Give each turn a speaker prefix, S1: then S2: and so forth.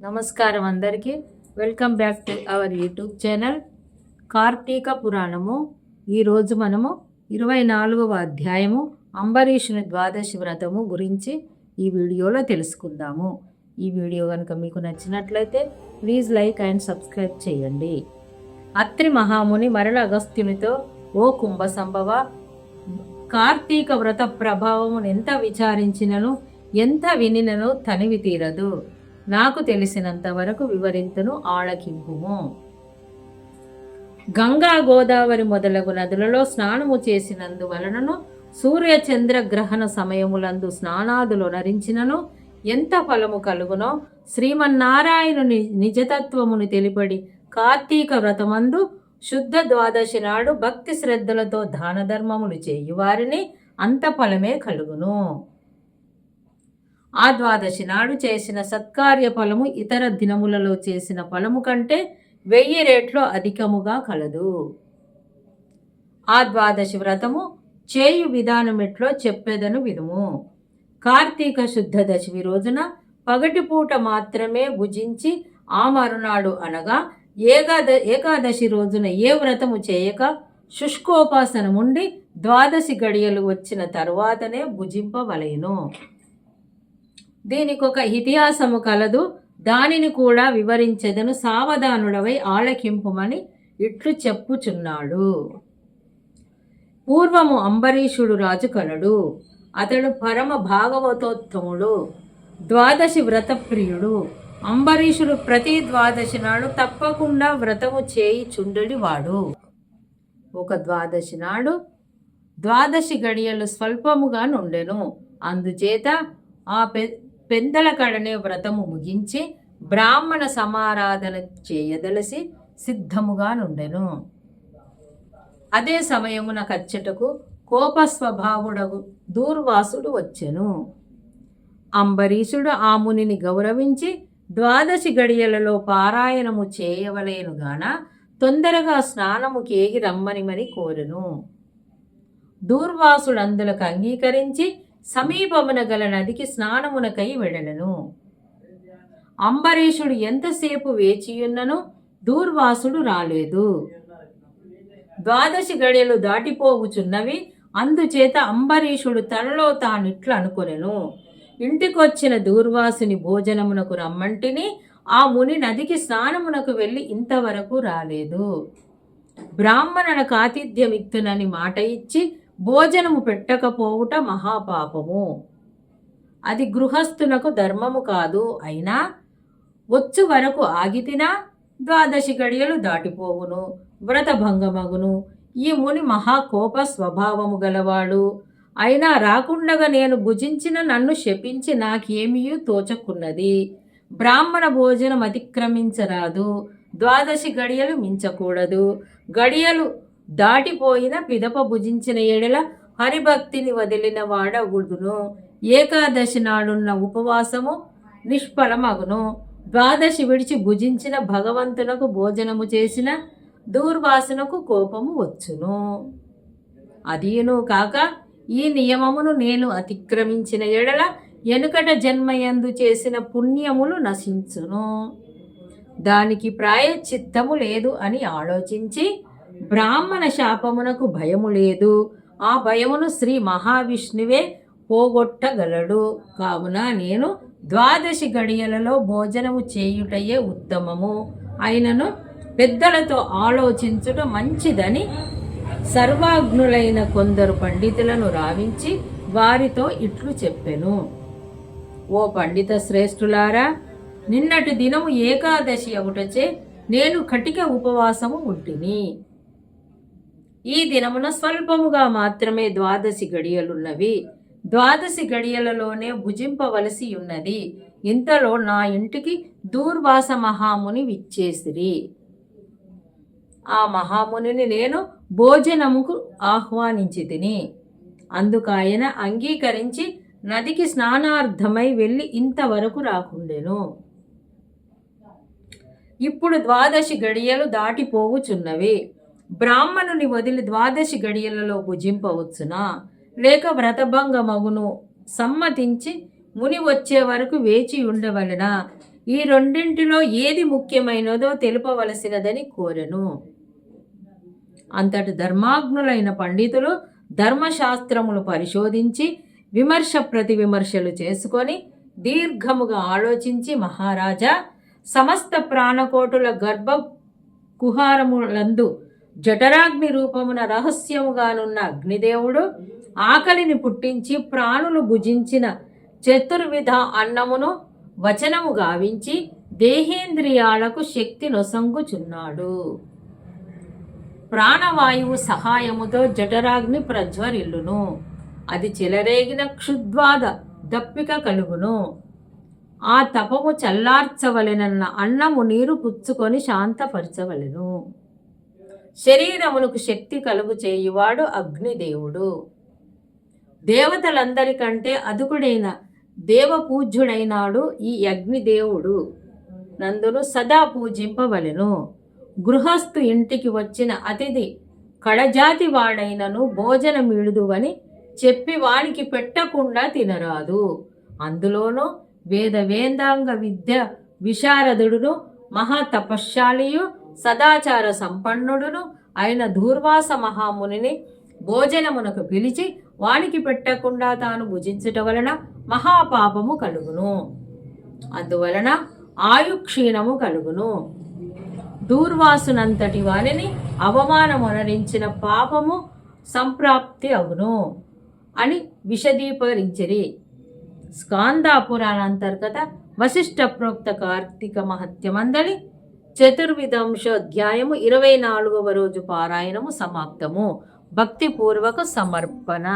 S1: నమస్కారం అందరికీ. Welcome back to our YouTube channel Karthika Puranamu. ఈరోజు మనము ఇరవై నాలుగవ అధ్యాయము అంబరీషుని ద్వాదశి వ్రతము గురించి ఈ వీడియోలో తెలుసుకుందాము. ఈ వీడియో కనుక మీకు నచ్చినట్లయితే ప్లీజ్ లైక్ అండ్ సబ్స్క్రైబ్ చేయండి. అత్రి మహాముని మరణ అగస్త్యునితో ఓ కుంభ సంభవ కార్తీక వ్రత ప్రభావమును ఎంత విచారించినను ఎంత వినినను తనివి తీరదు. నాకు తెలిసినంత వరకు వివరింతును ఆళకింపుము గంగా గోదావరి మొదలగు నదులలో స్నానము చేసినందువలనను సూర్య చంద్ర గ్రహణ సమయములందు స్నానాదులు నరించినను ఎంత ఫలము కలుగునో శ్రీమన్నారాయణుని నిజతత్వమును తెలిపడి కార్తీక వ్రతమందు శుద్ధ ద్వాదశి నాడు భక్తి శ్రద్ధలతో దాన ధర్మములు చేయువారిని అంత ఫలమే కలుగును. ఆ ద్వాదశి నాడు చేసిన సత్కార్య ఫలము ఇతర దినములలో చేసిన ఫలము కంటే వెయ్యి రేట్లు అధికముగా కలదు. ఆ ద్వాదశి వ్రతము చేయు విధానమెట్లో చెప్పేదను వినుము. కార్తీక శుద్ధ దశమి రోజున పగటిపూట మాత్రమే భుజించి ఆ మరునాడు అనగా ఏకాద ఏకాదశి రోజున ఏ వ్రతము చేయక శుష్కోపాసనముండి ద్వాదశి గడియలు వచ్చిన తరువాతనే భుజింపవలెను. దీనికి ఒక ఇతిహాసము కలదు దానిని కూడా వివరించెదను సావధానుడవై ఆలకింపుమని ఇట్లు చెప్పుచున్నాడు. పూర్వము అంబరీషుడు రాజు కలడు అతడు పరమ భాగవతోత్తముడు ద్వాదశి వ్రత ప్రియుడు అంబరీషుడు ప్రతి ద్వాదశి నాడు తప్పకుండా వ్రతము చేయి చుండడి వాడు ఒక ద్వాదశి నాడు ద్వాదశి గడియలు స్వల్పముగా నుండెను. అందుచేత ఆ పె పెందల కడనే వ్రతము ముగించి బ్రాహ్మణ సమారాధన చేయదలసి సిద్ధముగా నుండెను. అదే సమయమున కచ్చటకు కోపస్వభావుడగు దూర్వాసుడు వచ్చెను. అంబరీషుడు ఆ మునిని గౌరవించి ద్వాదశి గడియలలో పారాయణము చేయవలేనుగాన తొందరగా స్నానము కేగి రమ్మని మరి కోరెను. దూర్వాసుడు అందులకు అంగీకరించి సమీపమున గల నదికి స్నానమునకై వెడలను అంబరీషుడు ఎంతసేపు వేచియున్నను దూర్వాసుడు రాలేదు. ద్వాదశి గడియలు దాటిపోవుచున్నవి అందుచేత అంబరీషుడు తనలో తానిట్లు అనుకొనెను. ఇంటికొచ్చిన దూర్వాసుని భోజనమునకు రమ్మంటిని ఆ ముని నదికి స్నానమునకు వెళ్ళి ఇంతవరకు రాలేదు. బ్రాహ్మణులకు ఆతిథ్యం ఇత్తునని మాట ఇచ్చి భోజనము పెట్టకపోవుట మహాపాపము. అది గృహస్థునకు ధర్మము కాదు. అయినా వచ్చు వరకు ఆగితినా ద్వాదశి గడియలు దాటిపోవును. వ్రతభంగమగును. ఈ ముని మహాకోప స్వభావము గలవాడు. అయినా రాకుండగా నేను భుజించిన నన్ను శపించి నాకేమీ తోచకున్నది. బ్రాహ్మణ భోజనం అతిక్రమించరాదు. ద్వాదశి గడియలు మించకూడదు. గడియలు దాటిపోయిన పిదప భుజించిన ఎడల హరిభక్తిని వదిలిన వాడగుడును ఏకాదశి నాడున్న ఉపవాసము నిష్ఫలమగును. ద్వాదశి విడిచి భుజించిన భగవంతునకు భోజనము చేసిన దూర్వాసనకు కోపము వచ్చును. అదీను కాక ఈ నియమమును నేను అతిక్రమించిన ఎడల ఎనుకట జన్మయందు చేసిన పుణ్యములు నశించును. దానికి ప్రాయచిత్తము లేదు అని ఆలోచించి బ్రాహ్మణ శాపమునకు భయము లేదు. ఆ భయమును శ్రీ మహావిష్ణువే పోగొట్టగలడు. కావున నేను ద్వాదశి గడియలలో భోజనము చేయుటయే ఉత్తమము. అయినను పెద్దలతో ఆలోచించుట మంచిదని సర్వాగ్నులైన కొందరు పండితులను రావించి వారితో ఇట్లు చెప్పెను. ఓ పండిత శ్రేష్ఠులారా నిన్నటి దినము ఏకాదశి అవుటచే నేను కటిక ఉపవాసము ఉంటిని. ఈ దినమున స్వల్పముగా మాత్రమే ద్వాదశి గడియలున్నవి. ద్వాదశి గడియలలోనే భుజింపవలసి ఉన్నది. ఇంతలో నా ఇంటికి దూర్వాస మహాముని విచ్చేసిరి. ఆ మహామునిని నేను భోజనముకు ఆహ్వానించి తిని అందుకాయన అంగీకరించి నదికి స్నానార్థమై వెళ్ళి ఇంతవరకు రాకుండెను. ఇప్పుడు ద్వాదశి గడియలు దాటిపోవుచున్నవి. బ్రాహ్మణుని వదిలి ద్వాదశి గడియలలో భుజింపవచ్చునా? లేక వ్రతభంగమగును సమ్మతించి ముని వచ్చే వరకు వేచి ఉండవలన? ఈ రెండింటిలో ఏది ముఖ్యమైనదో తెలుపవలసినదని కోరెను. అంతటి ధర్మాగ్నులైన పండితులు ధర్మశాస్త్రములు పరిశోధించి విమర్శ ప్రతి విమర్శలు చేసుకొని దీర్ఘముగా ఆలోచించి మహారాజా సమస్త ప్రాణకోటుల గర్భ కుహారములందు జఠరాగ్ని రూపమున రహస్యముగానున్న అగ్నిదేవుడు ఆకలిని పుట్టించి ప్రాణులు భుజించిన చతుర్విధ అన్నమును వచనము గావించి దేహేంద్రియాలకు శక్తి నొసంగుచున్నాడు. ప్రాణవాయువు సహాయముతో జఠరాగ్ని ప్రజ్వరిల్లును. అది చెలరేగిన క్షుద్వాద దప్పిక కలుగును. ఆ తపము చల్లార్చవలెనన్న అన్నము నీరు పుచ్చుకొని శాంతపరచవలెను. శరీరమునకు శక్తి కలుగు చేయువాడు అగ్నిదేవుడు. దేవతలందరికంటే అదుకుడైన దేవపూజ్యుడైనాడు ఈ అగ్నిదేవుడు. నందును సదా పూజింపవలెను. గృహస్థు ఇంటికి వచ్చిన అతిథి కడజాతి వాడైనను భోజనమిడుదువని చెప్పి వానికి పెట్టకుండా తినరాదు. అందులోనూ వేద వేదాంగ విద్య విశారదుడును మహా తపశ్శాలియు సదాచార సంపన్నుడును అయిన దూర్వాస మహామునిని భోజనమునకు పిలిచి వానికి పెట్టకుండా తాను భుజించుట వలన మహాపాపము కలుగును. అందువలన ఆయుక్షీణము కలుగును. దూర్వాసునంతటి వారిని అవమానమునరించిన పాపము సంప్రాప్తి అవును అని విశదీకరించిరి స్కాందాపురాణ పురాణాంతర్గత వశిష్ట ప్రోక్త కార్తీక మహత్యమందలి చతుర్విధంశోధ్యాయము ఇరవై నాలుగవ రోజు పారాయణము సమాప్తము. భక్తిపూర్వక సమర్పణ.